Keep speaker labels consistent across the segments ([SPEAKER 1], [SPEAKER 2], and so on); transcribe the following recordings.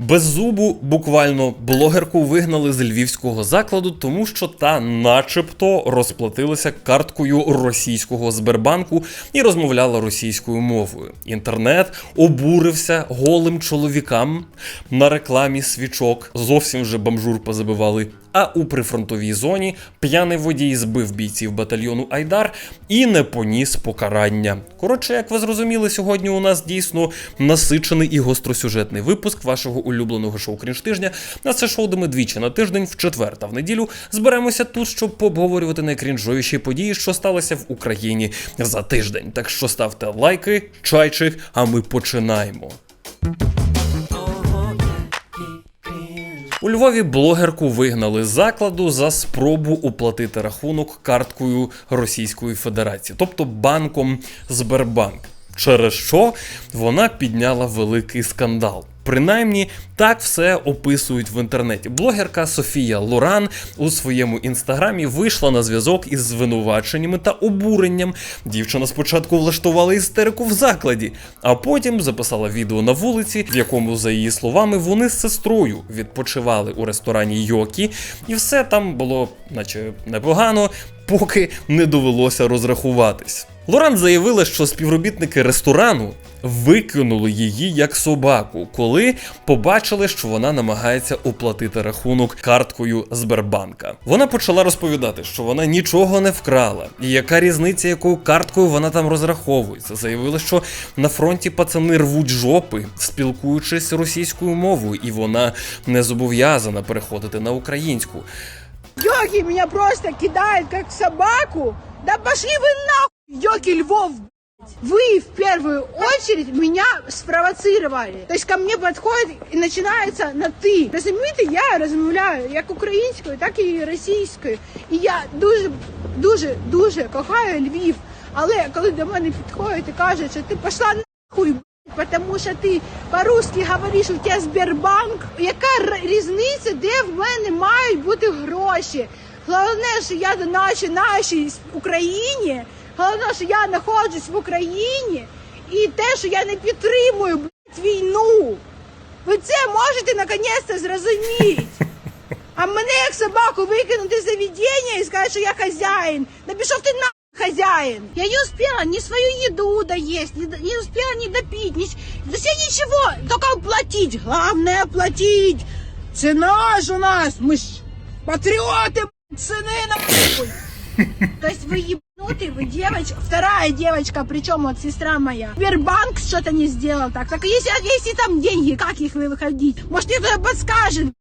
[SPEAKER 1] Без зубу буквально блогерку вигнали з львівського закладу, тому що та, начебто, розплатилася карткою російського Сбербанку і розмовляла російською мовою. Інтернет обурився голим чоловікам на рекламі свічок. Зовсім вже бомжур позабивали. А у прифронтовій зоні п'яний водій збив бійців батальйону Айдар і не поніс покарання. Коротше, як ви зрозуміли, сьогодні у нас дійсно насичений і гостросюжетний випуск вашого улюбленого шоу Крінж тижня. На це шоу, де ми двічі на тиждень, в четвер та в неділю зберемося тут, щоб пообговорювати найкрінжовіші події, що сталося в Україні за тиждень. Так що ставте лайки, чайчик, а ми починаємо. У Львові блогерку вигнали з закладу за спробу уплатити рахунок карткою Російської Федерації, тобто банком Сбербанк. Через що вона підняла великий скандал. Принаймні так все описують в інтернеті. Блогерка Софія Лоран у своєму інстаграмі вийшла на зв'язок із звинуваченнями та обуренням. Дівчина спочатку влаштувала істерику в закладі, а потім записала відео на вулиці, в якому, за її словами, вони з сестрою відпочивали у ресторані Йокі, і все там було, наче непогано, поки не довелося розрахуватись. Лоран заявила, що співробітники ресторану викинули її як собаку, коли побачили, що вона намагається оплатити рахунок карткою Сбербанка. Вона почала розповідати, що вона нічого не вкрала, і яка різниця, якою карткою вона там розраховується. Заявила, що на фронті пацани рвуть жопи, спілкуючись російською мовою, і вона не зобов'язана переходити на українську.
[SPEAKER 2] Йоки меня просто кидают как собаку. Да пошли вы нахуй, Йоки Львов. Вы в первую очередь меня спровоцировали. То есть ко мне подходит и начинается на ти. Розумієте, я розмовляю як українською, так і російською. І я дуже, дуже, дуже кохаю Львів. Але коли до мене підходять і кажуть, що ти пішла нахуй, Потому що ти по-русски говориш, у тебе Сбербанк. Яка різниця, де в мене мають бути гроші? Головне, що я доначу нашій Україні. Головне, що я знаходжусь в Україні, і те, що я не підтримую блядь, війну. Ви це можете наконець зрозуміти. А мене як собаку викинути з заведення і сказати, що я хазяїн. Да пішов ти на хозяин. Я не успела ни свою еду доесть, не, не успела ни допить, ни, да все ничего, только платить. Главное платить. Цена ж у нас, мы ж патриоты, б***ь, цены нахуй. То есть вы ебнутый, вы девочка, вторая девочка, причем вот сестра моя. Сбербанк что-то не сделал так. Так если, если там деньги, как их вы выходить? Может мне кто-то подскажет?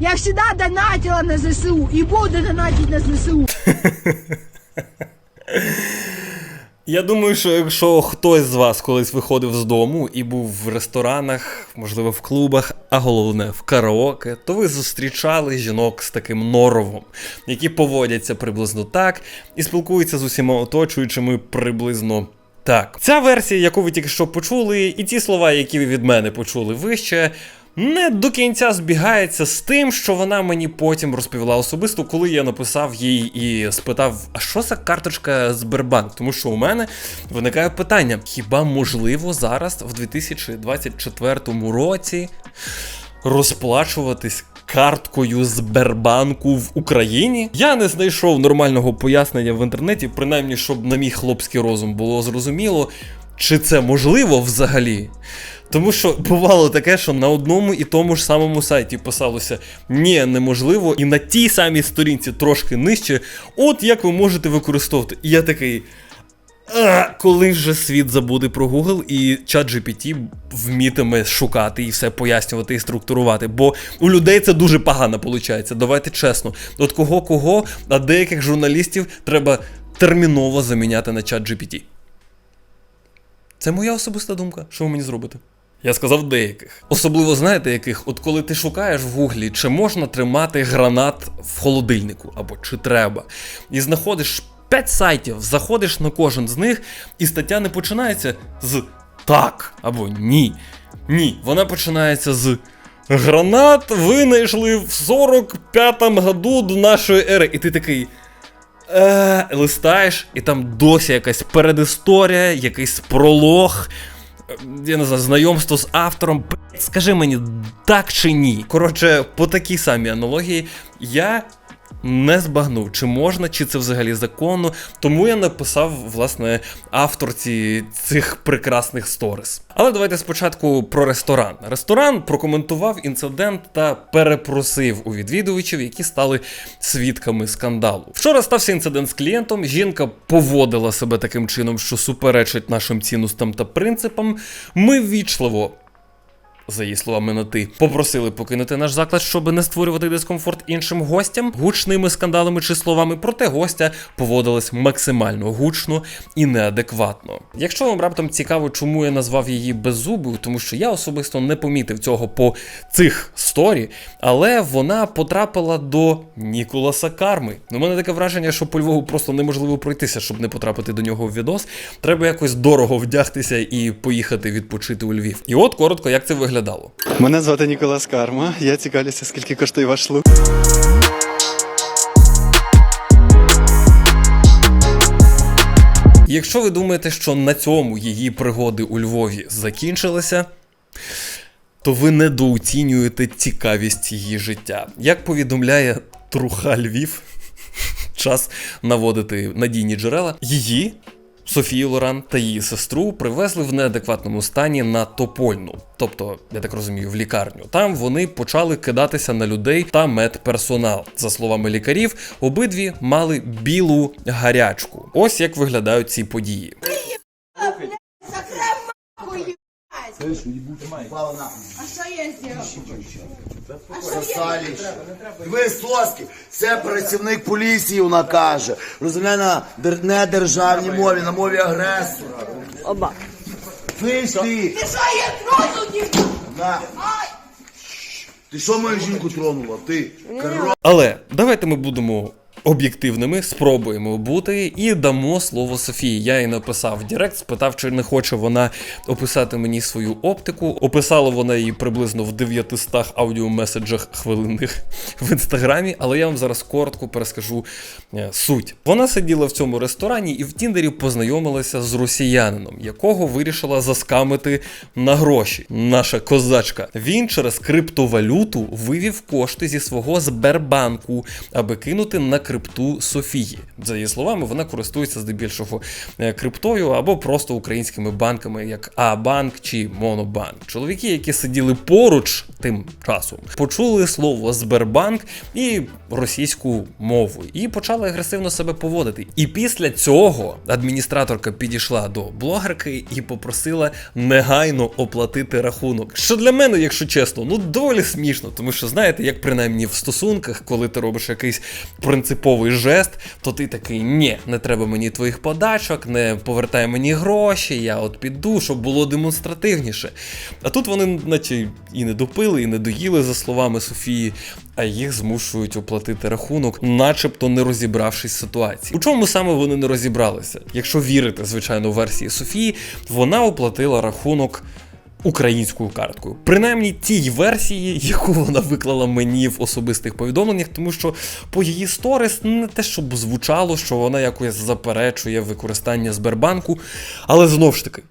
[SPEAKER 2] Я всегда донатила на ЗСУ и буду донатить на ЗСУ.
[SPEAKER 1] Я думаю, що якщо хтось з вас колись виходив з дому і був в ресторанах, можливо, в клубах, а головне в караоке, то ви зустрічали жінок з таким норовом, які поводяться приблизно так і спілкуються з усіма оточуючими приблизно. Так, ця версія, яку ви тільки що почули, і ті слова, які ви від мене почули вище, не до кінця збігається з тим, що вона мені потім розповіла особисто, коли я написав їй і спитав, а що за карточка Сбербанк? Тому що у мене виникає питання: хіба можливо зараз, в 2024 році, розплачуватись карткою Сбербанку в Україні? Я не знайшов нормального пояснення в інтернеті, принаймні, щоб на мій хлопський розум було зрозуміло, чи це можливо взагалі. Тому що бувало таке, що на одному і тому ж самому сайті писалося ні, неможливо, і на тій самій сторінці трошки нижче, от як ви можете використовувати. І я такий. А, коли ж світ забуде про Google і чат GPT вмітиме шукати і все пояснювати і структурувати. Бо у людей це дуже погано виходить. Давайте чесно. От кого кого, а деяких журналістів треба терміново заміняти на чат GPT. Це моя особиста думка. Що ви мені зробите? Я сказав деяких. Особливо знаєте яких? От коли ти шукаєш в гуглі, чи можна тримати гранат в холодильнику, або чи треба, і знаходиш 5 сайтів, заходиш на кожен з них, і стаття не починається з так або ні. Ні, вона починається з гранат винайшли в 45-му году до нашої ери. І ти такий. Е, листаєш, і там досі якась передісторія, якийсь пролог, я не знаю, знайомство з автором. Скажи мені, так чи ні? Коротше, по такій самій аналогії, я не збагнув, чи можна, чи це взагалі законно. Тому я написав, власне, авторці цих прекрасних сторіс. Але давайте спочатку про ресторан. Ресторан прокоментував інцидент та перепросив у відвідувачів, які стали свідками скандалу. Вчора стався інцидент з клієнтом. Жінка поводила себе таким чином, що суперечить нашим цінностям та принципам. Ми ввічливо за її словами на ти, попросили покинути наш заклад, щоб не створювати дискомфорт іншим гостям, гучними скандалами чи словами, проте гостя поводилась максимально гучно і неадекватно. Якщо вам раптом цікаво, чому я назвав її беззубою, тому що я особисто не помітив цього по цих сторі, але вона потрапила до Ніколаса Карми. У мене таке враження, що по Львову просто неможливо пройтися, щоб не потрапити до нього в відос. Треба якось дорого вдягтися і поїхати відпочити у Львів. І от коротко, як це виглядало.
[SPEAKER 3] Мене звати Ніколас Карма. Я цікавлюся, скільки коштує ваш лук.
[SPEAKER 1] Якщо ви думаєте, що на цьому її пригоди у Львові закінчилися, то ви недооцінюєте цікавість її життя. Як повідомляє Труха Львів, час наводити надійні джерела, її. Софію Лоран та її сестру привезли в неадекватному стані на Топольну, тобто, я так розумію, в лікарню. Там вони почали кидатися на людей та медперсонал. За словами лікарів, обидві мали білу гарячку. Ось як виглядають ці події.
[SPEAKER 2] А что я?
[SPEAKER 4] Сосаліще. Ви соски, це працівник поліції, вона каже. Розмовляє на дер- недержавній мові, на мові агресора.
[SPEAKER 2] Оба.
[SPEAKER 4] Ви ж ти,
[SPEAKER 2] Ты что, я не
[SPEAKER 4] на. Ти що мою жінку тронула? Ти корова.
[SPEAKER 1] Але давайте ми будемо об'єктивними, спробуємо бути і дамо слово Софії. Я їй написав Директ, спитав, чи не хоче вона описати мені свою оптику. Описала вона її приблизно в 900 аудіомеседжах хвилинних в інстаграмі, але я вам зараз коротко перескажу е, суть. Вона сиділа в цьому ресторані і в Тіндері познайомилася з росіянином, якого вирішила заскамити на гроші. Наша козачка. Він через криптовалюту вивів кошти зі свого Сбербанку, аби кинути на крипту Софії. За її словами, вона користується здебільшого е, криптою або просто українськими банками, як А-банк чи Монобанк. Чоловіки, які сиділи поруч тим часом, почули слово Сбербанк і російську мову, і почали агресивно себе поводити. І після цього адміністраторка підійшла до блогерки і попросила негайно оплатити рахунок. Що для мене, якщо чесно, ну доволі смішно, тому що знаєте, як принаймні в стосунках, коли ти робиш якийсь принциповий жест, то ти такий ні, не треба мені твоїх подачок, не повертай мені гроші, я от піду, щоб було демонстративніше. А тут вони, наче, і не допили, і не доїли, за словами Софії, а їх змушують оплатити рахунок, начебто не розібравшись з ситуації. У чому саме вони не розібралися? Якщо вірити, звичайно, версії Софії, вона оплатила рахунок. Українською карткою, принаймні тій версії, яку вона виклала мені в особистих повідомленнях, тому що по її сторіс не те, щоб звучало, що вона якось заперечує використання Сбербанку, але знов ж таки.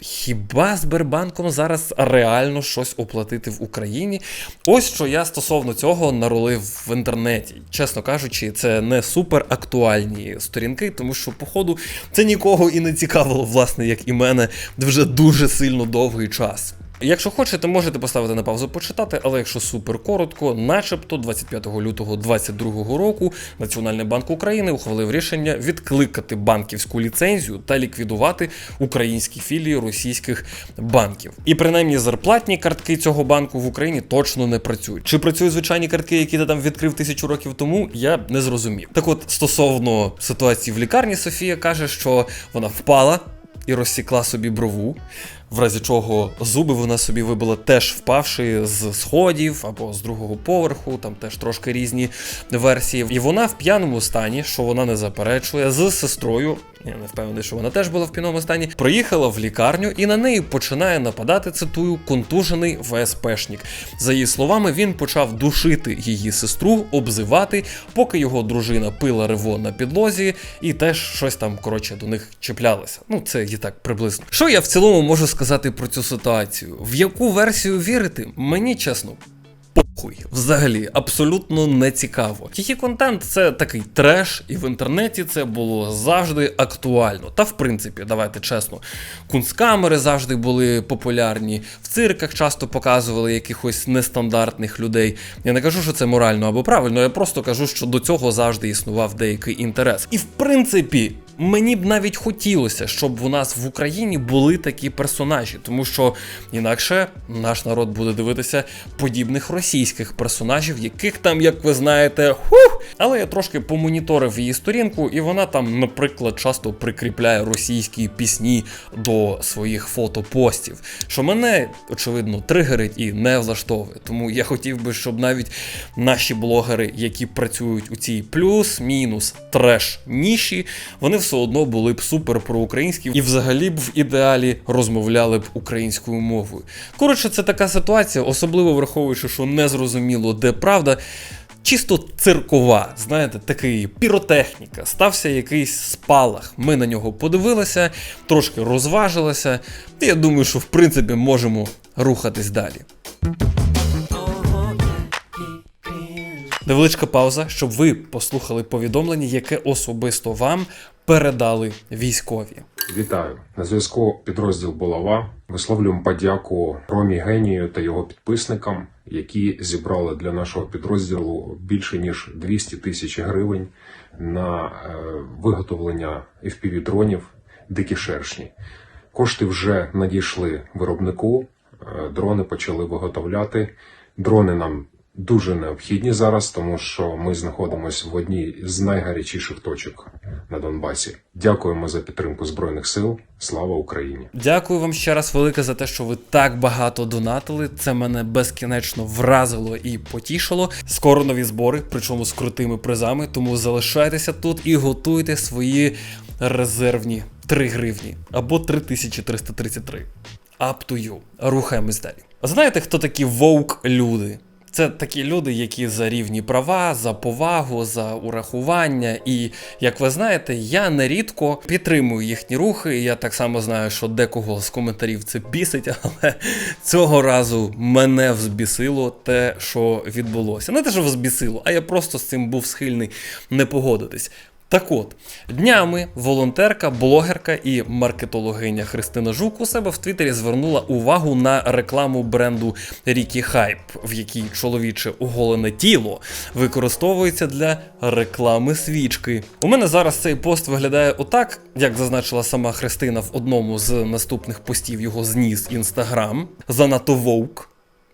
[SPEAKER 1] Хіба Сбербанком зараз реально щось оплатити в Україні? Ось що я стосовно цього наролив в інтернеті. Чесно кажучи, це не супер актуальні сторінки, тому що, походу, це нікого і не цікавило, власне, як і мене, вже дуже сильно довгий час. Якщо хочете, можете поставити на паузу почитати, але якщо супер коротко, начебто 25 лютого 2022 року Національний банк України ухвалив рішення відкликати банківську ліцензію та ліквідувати українські філії російських банків. І принаймні зарплатні картки цього банку в Україні точно не працюють. Чи працюють звичайні картки, які ти там відкрив тисячу років тому, я не зрозумів. Так от, стосовно ситуації в лікарні, Софія каже, що вона впала і розсікла собі брову. В разі чого зуби вона собі вибила теж впавши з сходів або з другого поверху, там теж трошки різні версії. І вона в п'яному стані, що вона не заперечує, з сестрою я не впевнений, що вона теж була в піному стані, приїхала в лікарню і на неї починає нападати, цитую, контужений ВСПшник. За її словами, він почав душити її сестру, обзивати, поки його дружина пила рево на підлозі і теж щось там, коротше, до них чіплялося. Ну, це і так приблизно. Що я в цілому можу сказати про цю ситуацію? В яку версію вірити? Мені чесно, Похуй, взагалі, абсолютно не цікаво. Її контент це такий треш, і в інтернеті це було завжди актуально. Та в принципі, давайте чесно, кунсткамери завжди були популярні, в цирках часто показували якихось нестандартних людей. Я не кажу, що це морально або правильно, я просто кажу, що до цього завжди існував деякий інтерес. І в принципі. Мені б навіть хотілося, щоб у нас в Україні були такі персонажі, тому що інакше наш народ буде дивитися подібних російських персонажів, яких там, як ви знаєте, хух! Але я трошки помоніторив її сторінку, і вона там, наприклад, часто прикріпляє російські пісні до своїх фотопостів, що мене очевидно тригерить і не влаштовує. Тому я хотів би, щоб навіть наші блогери, які працюють у цій плюс-мінус треш ніші, вони все одно були б супер проукраїнські і взагалі б в ідеалі розмовляли б українською мовою. Коротше, це така ситуація, особливо враховуючи, що не зрозуміло, де правда. Чисто циркова, знаєте, такий піротехніка. Стався якийсь спалах. Ми на нього подивилися, трошки розважилися. І я думаю, що в принципі можемо рухатись далі. Невеличка пауза, щоб ви послухали повідомлення, яке особисто вам передали військові.
[SPEAKER 5] Вітаю на зв'язку. Підрозділ Булава. Висловлюємо подяку Ромі Генію та його підписникам, які зібрали для нашого підрозділу більше ніж 200 тисяч гривень на е, виготовлення fpv дронів дикі шершні. Кошти вже надійшли виробнику. е, Дрони почали виготовляти. Дрони нам дуже необхідні зараз, тому що ми знаходимося в одній з найгарячіших точок на Донбасі. Дякуємо за підтримку Збройних сил. Слава Україні!
[SPEAKER 1] Дякую вам ще раз велике за те, що ви так багато донатили. Це мене безкінечно вразило і потішило. Скоро нові збори, причому з крутими призами. Тому залишайтеся тут і готуйте свої резервні 3 гривні або 3333. Up to you. Рухаємось далі. Знаєте, хто такі вовк люди? Це такі люди, які за рівні права, за повагу, за урахування. І як ви знаєте, я нерідко підтримую їхні рухи. Я так само знаю, що декого з коментарів це бісить, але цього разу мене взбісило те, що відбулося. Не те, що взбісило, а я просто з цим був схильний не погодитись. Так от, днями волонтерка, блогерка і маркетологиня Христина Жук у себе в Твіттері звернула увагу на рекламу бренду Рікі Хайп, в якій чоловіче оголене тіло використовується для реклами свічки. У мене зараз цей пост виглядає отак, як зазначила сама Христина в одному з наступних постів його зніс Інстаграм. Занадто вовк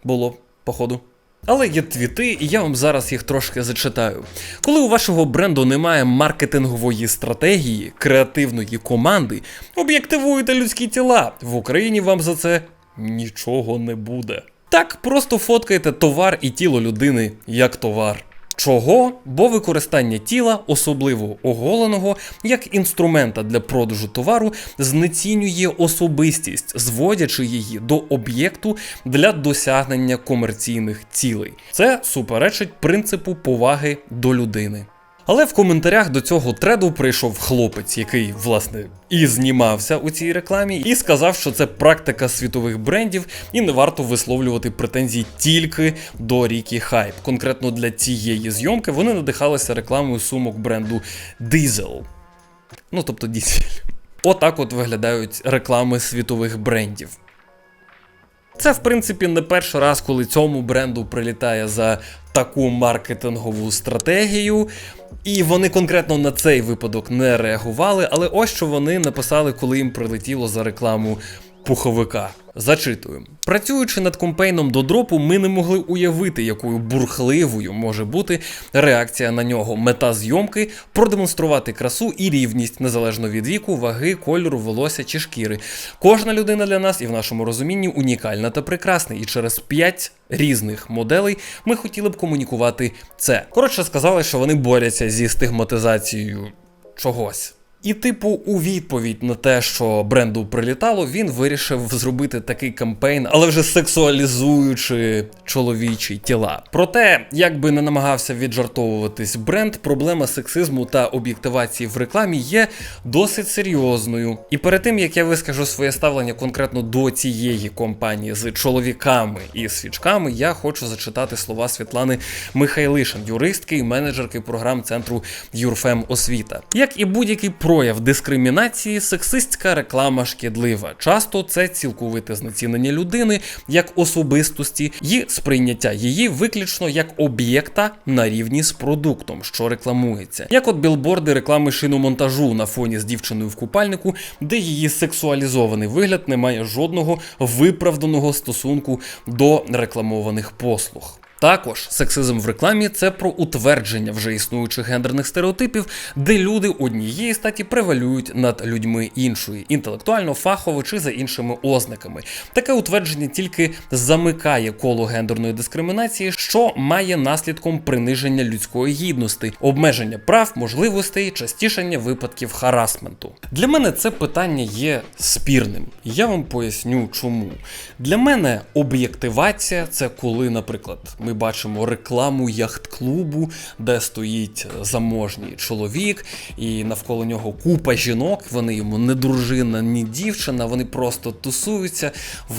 [SPEAKER 1] було, походу. Але є твіти, і я вам зараз їх трошки зачитаю. Коли у вашого бренду немає маркетингової стратегії, креативної команди, об'єктивуєте людські тіла. В Україні вам за це нічого не буде. Так, просто фоткайте товар і тіло людини як товар. Чого? Бо використання тіла, особливо оголеного, як інструмента для продажу товару, знецінює особистість, зводячи її до об'єкту для досягнення комерційних цілей. Це суперечить принципу поваги до людини. Але в коментарях до цього треду прийшов хлопець, який, власне, і знімався у цій рекламі, і сказав, що це практика світових брендів, і не варто висловлювати претензій тільки до Рікі Хайп. Конкретно для цієї зйомки вони надихалися рекламою сумок бренду Diesel. Ну, тобто дізель. Отак от виглядають реклами світових брендів. Це, в принципі, не перший раз, коли цьому бренду прилітає за таку маркетингову стратегію. І вони конкретно на цей випадок не реагували, але ось що вони написали, коли їм прилетіло за рекламу пуховика. Зачитую. Працюючи над компейном до дропу, ми не могли уявити, якою бурхливою може бути реакція на нього. Мета зйомки продемонструвати красу і рівність незалежно від віку, ваги, кольору, волосся чи шкіри. Кожна людина для нас і в нашому розумінні унікальна та прекрасна. І через п'ять різних моделей ми хотіли б комунікувати це. Коротше, сказали, що вони борються зі стигматизацією чогось. І, типу, у відповідь на те, що бренду прилітало, він вирішив зробити такий кампейн, але вже сексуалізуючи чоловічі тіла. Проте, як би не намагався віджартовуватись бренд, проблема сексизму та об'єктивації в рекламі є досить серйозною. І перед тим як я вискажу своє ставлення конкретно до цієї компанії з чоловіками і свічками, я хочу зачитати слова Світлани Михайлишин, юристки і менеджерки програм центру Юрфем Освіта. Як і будь-який прояв дискримінації, сексистська реклама шкідлива. Часто це цілковите знецінення людини як особистості і сприйняття її виключно як об'єкта на рівні з продуктом, що рекламується. Як от білборди реклами шиномонтажу на фоні з дівчиною в купальнику, де її сексуалізований вигляд не має жодного виправданого стосунку до рекламованих послуг. Також сексизм в рекламі це про утвердження вже існуючих гендерних стереотипів, де люди однієї статі превалюють над людьми іншої, інтелектуально, фахово чи за іншими ознаками. Таке утвердження тільки замикає коло гендерної дискримінації, що має наслідком приниження людської гідності, обмеження прав, можливостей, частішання випадків харасменту. Для мене це питання є спірним. Я вам поясню, чому. Для мене об'єктивація це коли, наприклад, ми бачимо рекламу яхт-клубу, де стоїть заможній чоловік, і навколо нього купа жінок. Вони йому не дружина, ні дівчина, вони просто тусуються,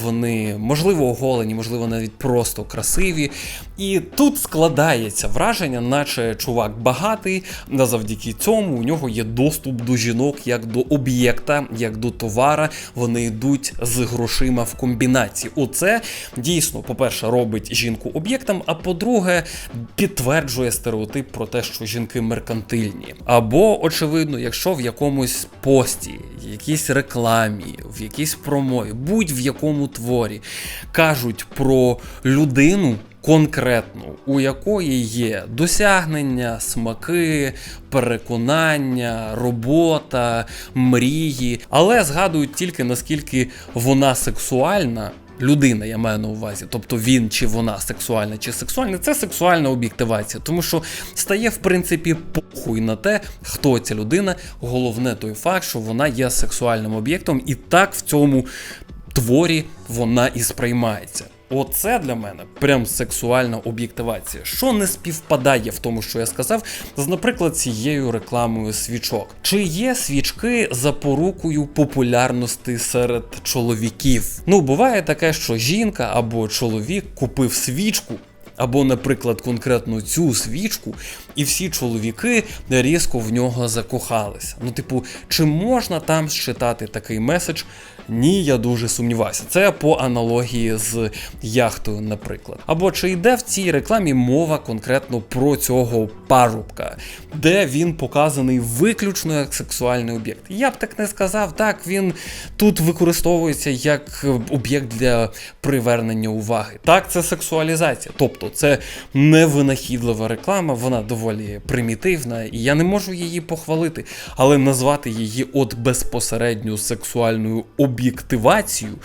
[SPEAKER 1] вони можливо оголені, можливо, навіть просто красиві. І тут складається враження, наче чувак багатий, а завдяки цьому у нього є доступ до жінок як до об'єкта, як до товара. Вони йдуть з грошима в комбінації. Оце дійсно, по-перше, робить жінку об'єктом, а по-друге, підтверджує стереотип про те, що жінки меркантильні. Або, очевидно, якщо в якомусь пості, якійсь рекламі, в якійсь промові, будь в якому творі кажуть про людину. Конкретну, у якої є досягнення, смаки, переконання, робота, мрії, але згадують тільки наскільки вона сексуальна. Людина, я маю на увазі, тобто він чи вона сексуальна чи сексуальна, це сексуальна об'єктивація, тому що стає в принципі похуй на те, хто ця людина. Головне той факт, що вона є сексуальним об'єктом, і так в цьому творі вона і сприймається. Оце для мене прям сексуальна об'єктивація, що не співпадає в тому, що я сказав, з, наприклад, цією рекламою свічок. Чи є свічки запорукою популярності серед чоловіків? Ну, буває таке, що жінка або чоловік купив свічку. Або, наприклад, конкретно цю свічку, і всі чоловіки різко в нього закохалися. Ну, типу, чи можна там считати такий меседж? Ні, я дуже сумніваюся. Це по аналогії з яхтою, наприклад. Або чи йде в цій рекламі мова конкретно про цього парубка, де він показаний виключно як сексуальний об'єкт? Я б так не сказав. Так, він тут використовується як об'єкт для привернення уваги. Так, це сексуалізація. Тобто це невинахідлива реклама, вона доволі примітивна, і я не можу її похвалити, але назвати її от безпосередньо сексуальною об'єктивацією.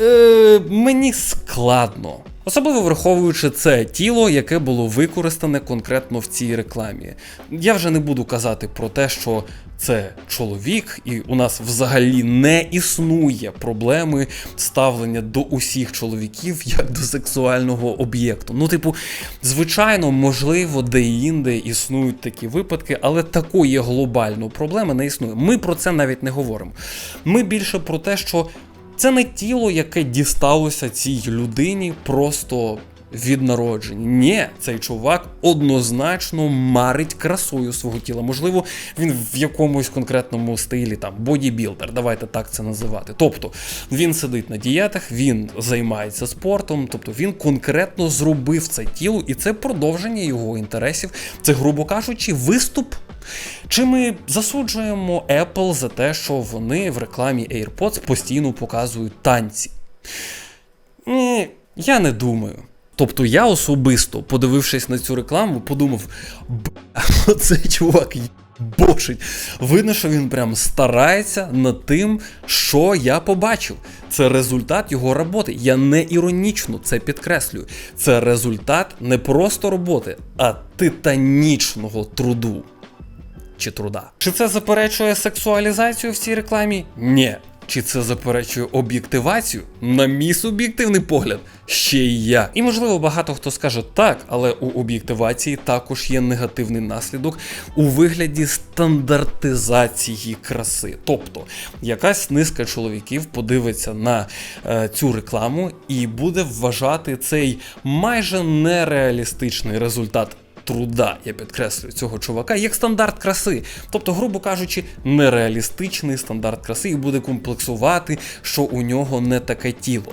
[SPEAKER 1] Е, мені складно. Особливо враховуючи це тіло, яке було використане конкретно в цій рекламі. Я вже не буду казати про те, що це чоловік, і у нас взагалі не існує проблеми ставлення до усіх чоловіків як до сексуального об'єкту. Ну, типу, звичайно, можливо, де-інде існують такі випадки, але такої глобальної проблеми не існує. Ми про це навіть не говоримо. Ми більше про те, що це не тіло, яке дісталося цій людині просто від народження. Ні, цей чувак однозначно марить красою свого тіла. Можливо, він в якомусь конкретному стилі, там бодібілдер, давайте так це називати. Тобто він сидить на дієтах, він займається спортом, тобто він конкретно зробив це тіло, і це продовження його інтересів. Це, грубо кажучи, виступ. Чи ми засуджуємо Apple за те, що вони в рекламі AirPods постійно показують танці? Ні, я не думаю. Тобто я особисто, подивившись на цю рекламу, подумав: оцей чувак бошить. Видно, що він прям старається над тим, що я побачив. Це результат його роботи. Я не іронічно це підкреслюю. Це результат не просто роботи, а титанічного труду. Чи труда. Чи це заперечує сексуалізацію в цій рекламі? Ні. Чи це заперечує об'єктивацію? На мій суб'єктивний погляд, ще й я. І можливо багато хто скаже так, але у об'єктивації також є негативний наслідок у вигляді стандартизації краси. Тобто якась низка чоловіків подивиться на е, цю рекламу і буде вважати цей майже нереалістичний результат труда, я підкреслюю, цього чувака як стандарт краси. Тобто, грубо кажучи, нереалістичний стандарт краси і буде комплексувати, що у нього не таке тіло.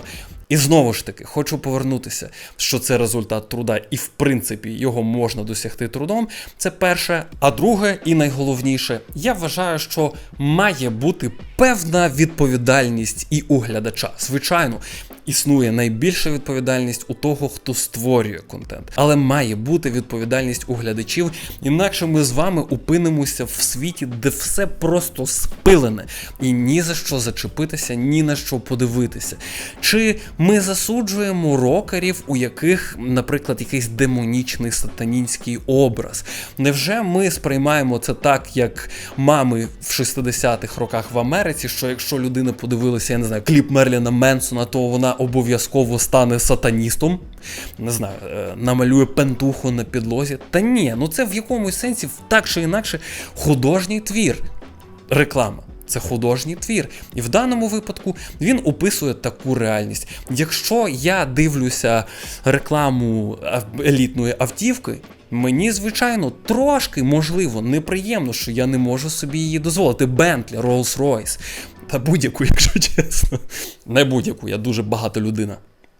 [SPEAKER 1] І знову ж таки, хочу повернутися, що це результат труда, і в принципі його можна досягти трудом. Це перше. А друге, і найголовніше, я вважаю, що має бути певна відповідальність і у глядача. Звичайно, існує найбільша відповідальність у того, хто створює контент, але має бути відповідальність у глядачів, інакше ми з вами упинимося в світі, де все просто спилене, і ні за що зачепитися, ні на що подивитися. Чи ми засуджуємо рокерів, у яких, наприклад, якийсь демонічний сатанінський образ? Невже ми сприймаємо це так, як мами в 60-х роках в Америці, що якщо людина подивилася, я не знаю, кліп Мерліна Менсона, то вона обов'язково стане сатаністом? Не знаю, е, намалює пентуху на підлозі? Та ні, ну це в якомусь сенсі так чи інакше художній твір. Реклама. Це художній твір, і в даному випадку він описує таку реальність. Якщо я дивлюся рекламу елітної автівки, мені звичайно трошки можливо неприємно, що я не можу собі її дозволити. Bentley, Rolls-Royce та будь-яку, якщо чесно. Не будь-яку, я дуже багата людина.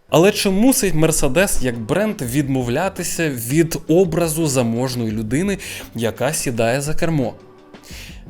[SPEAKER 1] Але чи мусить Мерседес як бренд відмовлятися від образу заможної людини, яка сідає за кермо?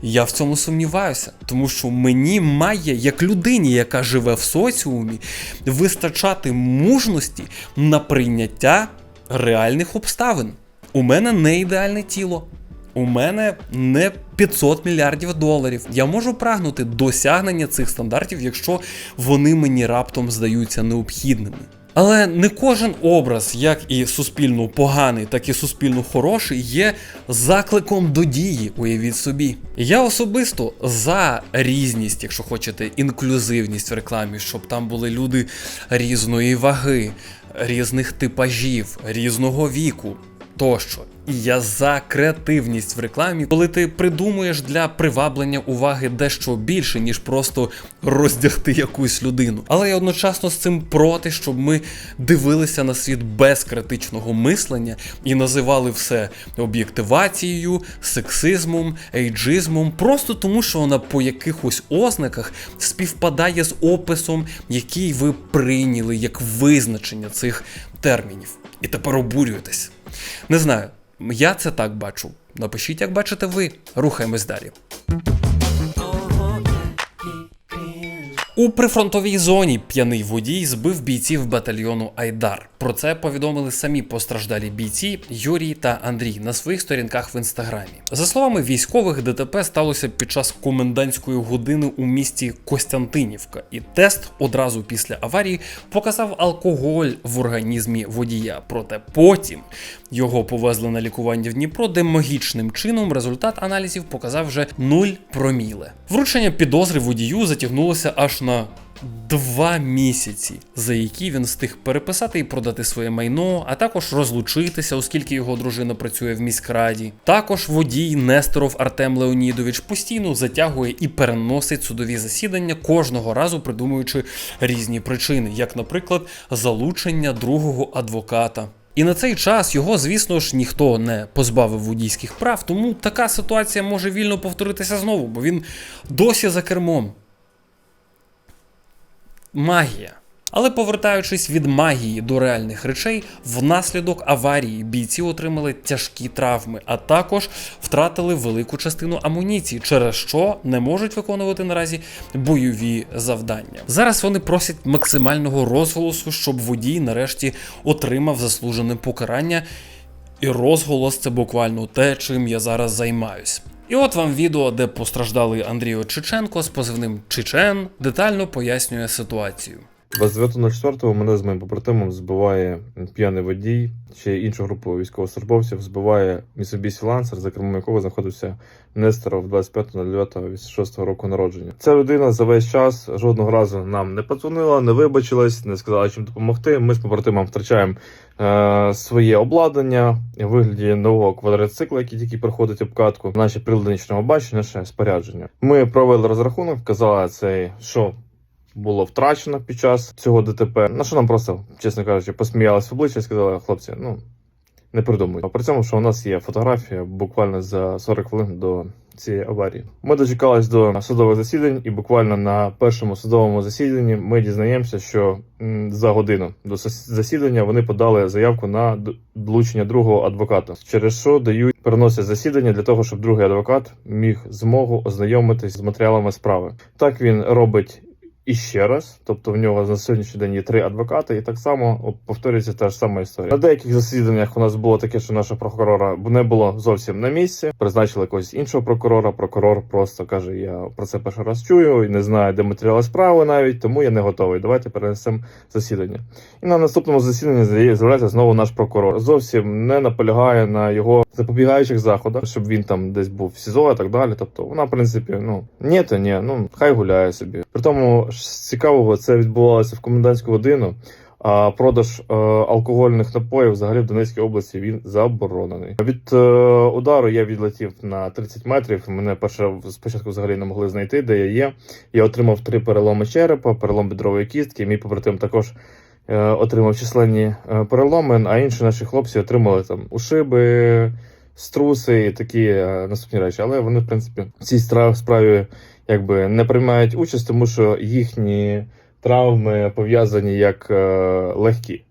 [SPEAKER 1] Я в цьому сумніваюся, тому що мені має, як людині, яка живе в соціумі, вистачати мужності на прийняття реальних обставин. У мене не ідеальне тіло. У мене не 500 мільярдів доларів. Я можу прагнути досягнення цих стандартів, якщо вони мені раптом здаються необхідними. Але не кожен образ, як і суспільно поганий, так і суспільно хороший, є закликом до дії, уявіть собі. Я особисто за різність, якщо хочете, інклюзивність в рекламі, щоб там були люди різної ваги, різних типажів, різного віку тощо. І я за креативність в рекламі, коли ти придумуєш для приваблення уваги дещо більше, ніж просто роздягти якусь людину. Але я одночасно з цим проти, щоб ми дивилися на світ без критичного мислення і називали все об'єктивацією, сексизмом, ейджизмом, просто тому, що вона по якихось ознаках співпадає з описом, який ви прийняли як визначення цих термінів. І тепер обурюєтесь. Не знаю, я це так бачу. Напишіть, як бачите ви. Рухаємось далі. У прифронтовій зоні п'яний водій збив бійців батальйону Айдар. Про це повідомили самі постраждалі бійці Юрій та Андрій на своїх сторінках в інстаграмі. За словами військових, ДТП сталося під час комендантської години у місті Костянтинівка, і тест одразу після аварії показав алкоголь в організмі водія. Проте потім його повезли на лікування в Дніпро, де магічним чином результат аналізів показав вже 0 проміле. Вручення підозри водію затягнулося аж на два місяці, за які він встиг переписати і продати своє майно, а також розлучитися, оскільки його дружина працює в міськраді. Також водій Несторов Артем Леонідович постійно затягує і переносить судові засідання кожного разу, придумуючи різні причини, як, наприклад, залучення другого адвоката. І на цей час його, звісно ж, ніхто не позбавив водійських прав, тому така ситуація може вільно повторитися знову, бо він досі за кермом. Магія. Але повертаючись від магії до реальних речей, внаслідок аварії бійці отримали тяжкі травми, а також втратили велику частину амуніції, через що не можуть виконувати наразі бойові завдання. Зараз вони просять максимального розголосу, щоб водій нарешті отримав заслужене покарання. І розголос це буквально те, чим я зараз займаюсь. І от вам відео, де постраждалий Андрій Чеченко з позивним Чечен детально пояснює ситуацію.
[SPEAKER 6] 29.04 мене з моїм побратимом збиває п'яний водій, ще іншу групу військовослужбовців збиває Mitsubishi Lancer, за кермом якого знаходився Несторов 25.09.86 року народження. Ця людина за весь час жодного разу нам не подзвонила, не вибачилась, не сказала чим допомогти. Ми з побратимом втрачаємо е, своє обладнання у вигляді нового квадроцикла, який тільки проходить обкатку, наші прилади бачення, ще спорядження. Ми провели розрахунок, вказали цей, що було втрачено під час цього ДТП. На що нам просто, чесно кажучи, посміялись в обличчя і сказали, хлопці, ну не придумуйте. При цьому, що у нас є фотографія буквально за 40 хвилин до цієї аварії. Ми дочекались до судових засідань, і буквально на першому судовому засіданні ми дізнаємося, що за годину до засідання вони подали заявку на долучення другого адвоката, через що дають переносять засідання для того, щоб другий адвокат міг змогу ознайомитись з матеріалами справи. Так він робить. І ще раз, тобто в нього на сьогоднішній день є три адвокати, і так само повторюється та ж сама історія. На деяких засіданнях у нас було таке, що наша прокурора не було зовсім на місці. Призначили якогось іншого прокурора. Прокурор просто каже: Я про це перший раз чую і не знаю, де матеріали справи навіть, тому я не готовий. Давайте перенесемо засідання. І на наступному засіданні з'яв- з'являється знову наш прокурор. Зовсім не наполягає на його запобігаючих заходах, щоб він там десь був в СІЗО і так далі. Тобто вона, в принципі, ну ні, то ні, ну хай гуляє собі. При тому ж з цікавого це відбувалося в комендантську годину. А продаж е, алкогольних напоїв взагалі в Донецькій області він заборонений. Від е, удару я відлетів на 30 метрів. Мене перше спочатку взагалі не могли знайти, де я є. Я отримав три переломи черепа, перелом бедрової кістки. Мій побратим також е, отримав численні е, переломи, а інші наші хлопці отримали там ушиби, струси і такі е, наступні речі. Але вони, в принципі, в цій справі якби не приймають участь, тому що їхні травми пов'язані як е, легкі,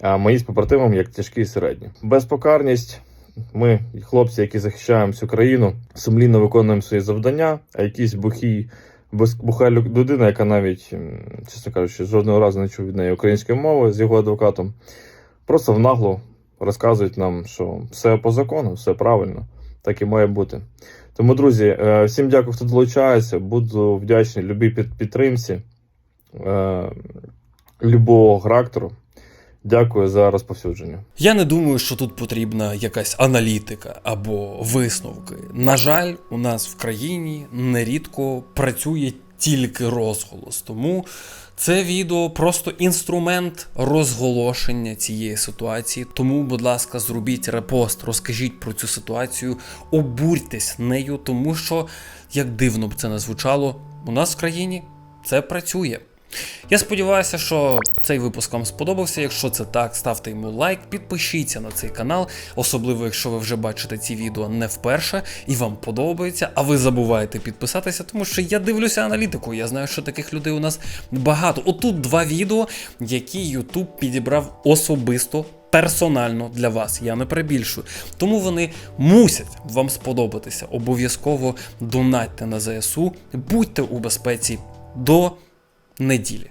[SPEAKER 6] а мої з побратимом як тяжкі і середні. Безпокарність. Ми, хлопці, які захищаємо всю країну, сумлінно виконуємо свої завдання, а якісь бухі буха людина, яка навіть, чесно кажучи, жодного разу не чув від неї української мови з його адвокатом, просто в наглу розказують нам, що все по закону, все правильно, так і має бути. Тому, друзі, е, всім дякую, хто долучається. Буду вдячний любій під- підтримці е, любого характеру. Дякую за розповсюдження.
[SPEAKER 1] Я не думаю, що тут потрібна якась аналітика або висновки. На жаль, у нас в країні нерідко працює тільки розголос, тому це відео просто інструмент розголошення цієї ситуації. Тому, будь ласка, зробіть репост, розкажіть про цю ситуацію, обурьтесь нею, тому що, як дивно б це не звучало, у нас в країні це працює. Я сподіваюся, що цей випуск вам сподобався. Якщо це так, ставте йому лайк, підпишіться на цей канал, особливо якщо ви вже бачите ці відео не вперше і вам подобається, а ви забуваєте підписатися, тому що я дивлюся аналітику. Я знаю, що таких людей у нас багато. Отут два відео, які YouTube підібрав особисто. Персонально для вас, я не перебільшую. Тому вони мусять вам сподобатися. Обов'язково донатьте на ЗСУ, будьте у безпеці до неділі.